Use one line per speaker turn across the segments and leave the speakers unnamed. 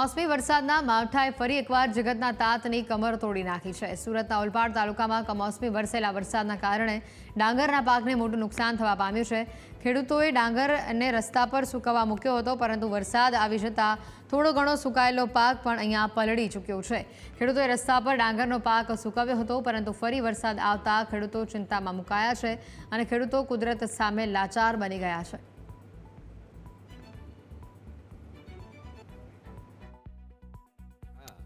કમોસમી વરસાદના માવઠાએ ફરી એકવાર જગતના તાતની કમર તોડી નાખી છે. સુરતના ઓલપાડ તાલુકામાં કમોસમી વરસેલા વરસાદના કારણે ડાંગરના પાકને મોટું નુકસાન થવા પામ્યું છે. ખેડૂતોએ ડાંગરને રસ્તા પર સુકવવા મૂક્યો હતો, પરંતુ વરસાદ આવી જતાં થોડો ઘણો સુકાયેલો પાક પણ અહીંયા પલળી ચૂક્યો છે. ખેડૂતોએ રસ્તા પર ડાંગરનો પાક સુકવ્યો હતો, પરંતુ ફરી વરસાદ આવતા ખેડૂતો ચિંતામાં મુકાયા છે અને ખેડૂતો કુદરત સામે લાચાર બની ગયા છે.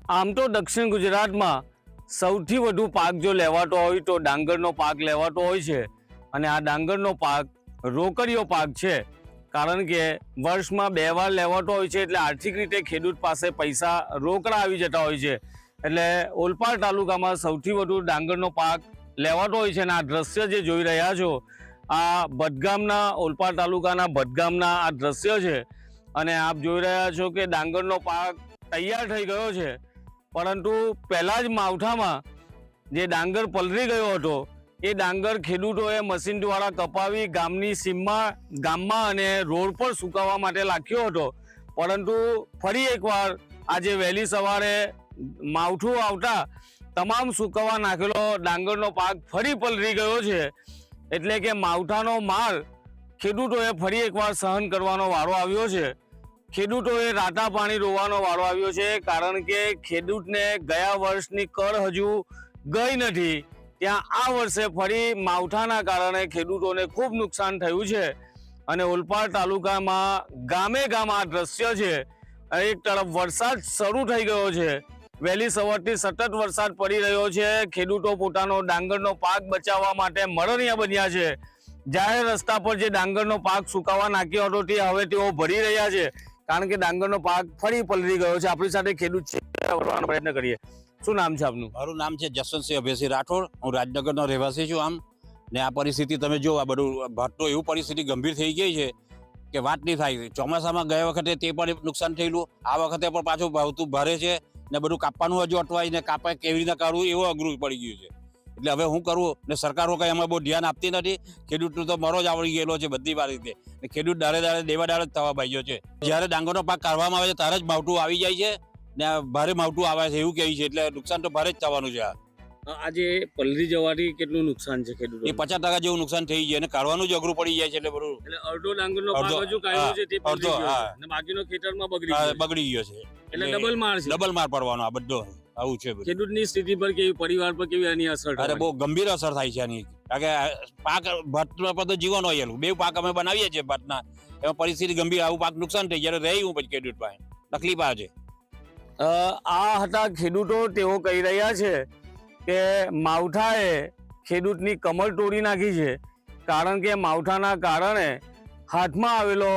આમ તો દક્ષિણ ગુજરાતમાં સૌથી વધુ પાક જો લેવાતો હોય તો ડાંગરનો પાક લેવાતો હોય છે. અને આ ડાંગરનો પાક રોકડીયો પાક છે. કારણ કે વર્ષમાં બે વાર લેવાતો હોય છે એટલે આર્થિક રીતે ખેડૂત પાસે પૈસા રોકડા આવી જતા હોય છે. એટલે ઓલપાડ તાલુકામાં સૌથી વધુ ડાંગરનો પાક લેવાતો હોય છે અને આ દ્રશ્ય જે જોઈ રહ્યા છો, આ ભટગામના, ઓલપાડ તાલુકાના ભટગામના આ દ્રશ્ય છે. અને આપ જોઈ રહ્યા છો કે ડાંગરનો પાક તૈયાર થઈ ગયો છે. પરંતુ પહેલાં જ માવઠામાં જે ડાંગર પલરી ગયો હતો, એ ડાંગર ખેડૂતોએ મશીન દ્વારા કપાવી ગામની સીમમાં, ગામમાં અને રોડ પર સુકાવવા માટે લાખ્યો હતો. પરંતુ ફરી એકવાર આજે વહેલી સવારે માવઠું આવતા તમામ સુકવવા નાખેલો ડાંગરનો પાક ફરી પલરી ગયો છે. એટલે કે માવઠાનો માર ખેડૂતોએ ફરી એકવાર સહન કરવાનો વારો આવ્યો છે. ખેડૂતોએ રાતા પાણી રોવાનો વારો આવ્યો છે, કારણ કે ખેડૂતને ગયા વર્ષની કર હજુ ગઈ નથી. ત્યાં આ વર્ષે ફરી માવઠાના કારણે ખેડૂતોને ખૂબ નુકસાન થયું છે. અને ઓલપાડ તાલુકામાં ગામે ગામ આ દ્રશ્ય છે. એક તરફ વરસાદ શરૂ થઈ ગયો છે. વહેલી સવારથી સતત વરસાદ પડી રહ્યો છે. ખેડૂતો પોતાનો ડાંગરનો પાક બચાવવા માટે મરણિયા બન્યા છે. જાહેર રસ્તા પર જે ડાંગરનો પાક સુકાવા નાખ્યો હતો તે હવે તેઓ ભરી રહ્યા છે. કારણ કે ડાંગરનો પાક ફરી પલરી ગયો છે. આપણી સાથે ખેડૂત છે. પ્રયત્ન કરીએ. શું નામ છે આપનું?
મારું નામ છે જસવંતસિંહ અભયસિંહ રાઠોડ. હું રાજનગરનો રહેવાસી છું આમ. ને આ પરિસ્થિતિ તમે જો આ બધું ભટ્ટો એવું પરિસ્થિતિ ગંભીર થઈ ગઈ છે કે વાત નહીં થાય. ચોમાસામાં ગયા વખતે તે પણ નુકસાન થયેલું. આ વખતે પણ પાછું ભાવતું ભારે છે ને બધું કાપવાનું હજુ અટવાય ને કાપા કેવી રીતે કાઢવું એવું અઘરું પડી ગયું છે. એટલે હવે હું કરવું ને સરકારો કંઈ એમાં બહુ ધ્યાન આપતી નથી. ખેડૂતનું તો મરો જ આવડી ગયેલો છે બધી વાર રીતે. ને ખેડૂત દાડે દાડે દેવા દાડે થવા ભાઈઓ છે. જ્યારે ડાંગરનો પાક કાઢવામાં આવે છે ત્યારે જ માવઠું આવી જાય છે ને ભારે માવઠું આવે છે એવું કહે છે એટલે નુકસાન તો ભારે જ થવાનું છે
આજે પલરી જવાથી કેટલું નુકસાન છે
એ પચાસ ટકા જેવું નુકસાન થઈ જાય અને કાઢવાનું જ અઘરું પડી જાય છે એટલે બરોબર
એટલે અડધો ડાંગરનો પાક હજુ કાઢ્યો છે તે પલરી ગયો અને બાકીનો ખેતરમાં બગડી.
બગડી ગયો છે.
એટલે ડબલ માર છે.
ડબલ માર પડવાનો આ બધો. આવું છે
ખેડૂતની સ્થિતિ પર કેવી પરિવાર પર કેવી આની અસર
અરે બહુ ગંભીર અસર થાય છે આની. કારણ કે પાક ભાત પર તો જીવન હોય એનું બે પાક અમે બનાવીએ છીએ ભાતના. એમાં પરિસ્થિતિ ગંભીર આવું પાક નુકસાન થઈ જ્યારે રહી હું પછી ખેડૂત પાસે. તકલીફ આવે છે.
આ હતા ખેડૂતો તેઓ કહી રહ્યા છે કે માવઠાએ ખેડૂતની કમર તોડી નાખી છે. કારણ કે માવઠાના કારણે હાથમાં આવેલો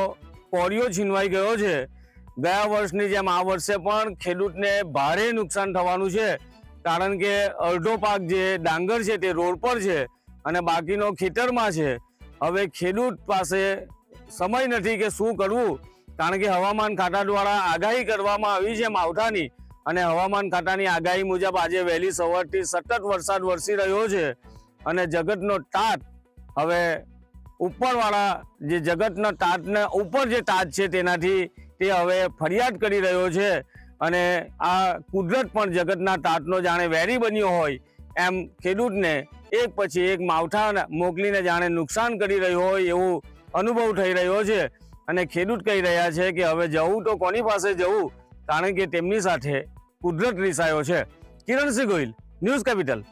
કોળિયો છીનવાઈ ગયો છે. ગયા વર્ષની જેમ આ વર્ષે પણ ખેડૂતને ભારે નુકસાન થવાનું છે. કારણ કે અડધો પાક જે ડાંગર છે તે રોડ પર છે અને બાકીનો ખેતરમાં છે. હવે ખેડૂત પાસે સમય નથી કે શું કરવું. કારણ કે હવામાન ખાતા દ્વારા આગાહી કરવામાં આવી છે માવઠાની અને હવામાન ખાતાની આગાહી મુજબ આજે વહેલી સવારથી સતત વરસાદ વરસી રહ્યો છે. અને જગતનો તાત હવે ઉપરવાળા જે જગતના તાતને ઉપર જે તાત છે તેનાથી તે હવે ફરિયાદ કરી રહ્યો છે અને આ કુદરત પણ જગતના તાતનો જાણે વેરી બન્યો હોય એમ ખેડૂતને એક પછી એક માવઠા મોકલીને જાણે નુકસાન કરી રહ્યો હોય એવું અનુભવ થઈ રહ્યો છે. અને ખેડૂત કહી રહ્યા છે કે હવે જવું તો કોની પાસે જવું? કારણ કે તેમની સાથે કુદરત રીસાયો છે. Kiransinh Gohil, News Capital.